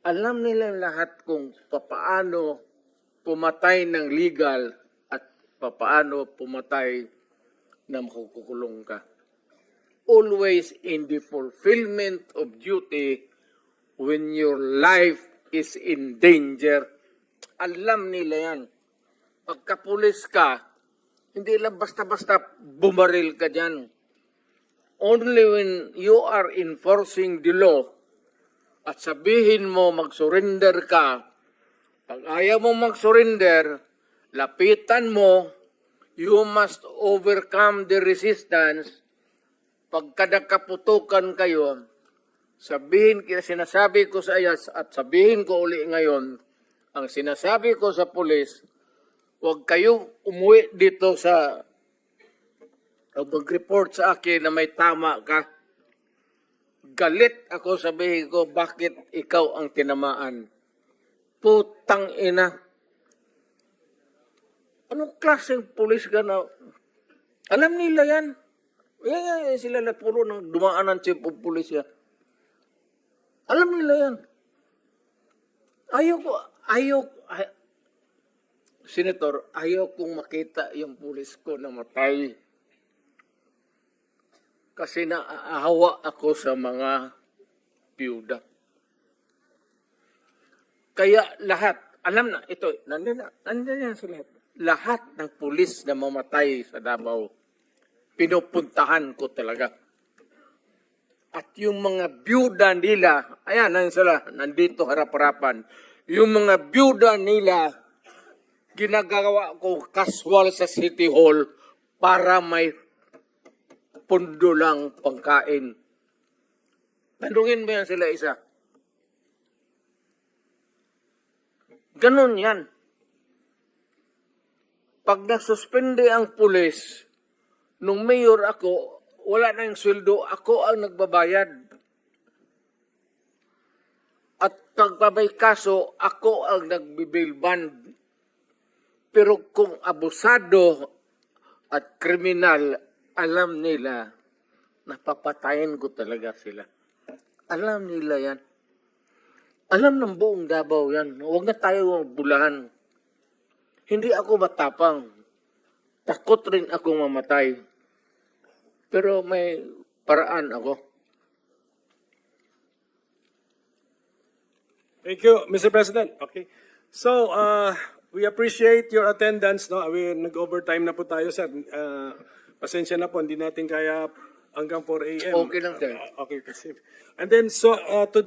alam nila lahat kung papaano pumatay ng legal at papaano pumatay na makukulong ka. Always in the fulfillment of duty when your life is in danger. Alam nila yan. Pagkapulis ka, hindi lang basta-basta bumaril ka dyan. Only when you are enforcing the law at sabihin mo mag-surrender ka, pag ayaw mo mag-surrender, lapitan mo, you must overcome the resistance. Pagka nakaputukan kayo, sabihin, sinasabi ko sa ayas at sabihin ko uli ngayon, ang sinasabi ko sa pulis, huwag kayong umuwi dito sa o mag-report sa akin na may tama ka. Galit ako sabihin ko, bakit ikaw ang tinamaan? Putang ina. Anong klaseng pulis ka na? Alam nila yan. Yan, yan, yan sila na puro ng dumaan ng chief of police yan. Alam nila yan. Ayaw ko, ayaw, ay, Senator, ayaw kong makita yung pulis ko na matay. Kasi naaawa ako sa mga piyuda. Kaya lahat, alam na, ito, nandun na, nandun yan sa lahat. Lahat ng pulis na mamatay sa Davao, pinupuntahan ko talaga. At yung mga byuda nila, ayan, nandiyan sila, nandito harap-harapan. Yung mga byuda nila, ginagawa ko casual sa City Hall para may pundo lang pangkain. Tanungin mo yan sila isa. Ganon yan. Pag nasuspende ang pulis, nung mayor ako, wala na yung sweldo, ako ang nagbabayad. At pag may kaso, ako ang nagbibil bond. Pero kung abusado at kriminal, alam nila, napapatayin ko talaga sila. Alam nila yan. Alam ng buong Davao yan. Huwag na tayo bulahan. Hindi ako matapang. Takot rin ako mamatay. Pero may paraan ako. Thank you, Mr. President. Okay. So, uh, we appreciate your attendance. No? We nag-overtime na po tayo, sir. Uh, pasensya na po, hindi natin kaya hanggang 4 a.m. Okay lang, sir. Uh, okay, kasi. And then, so, uh, to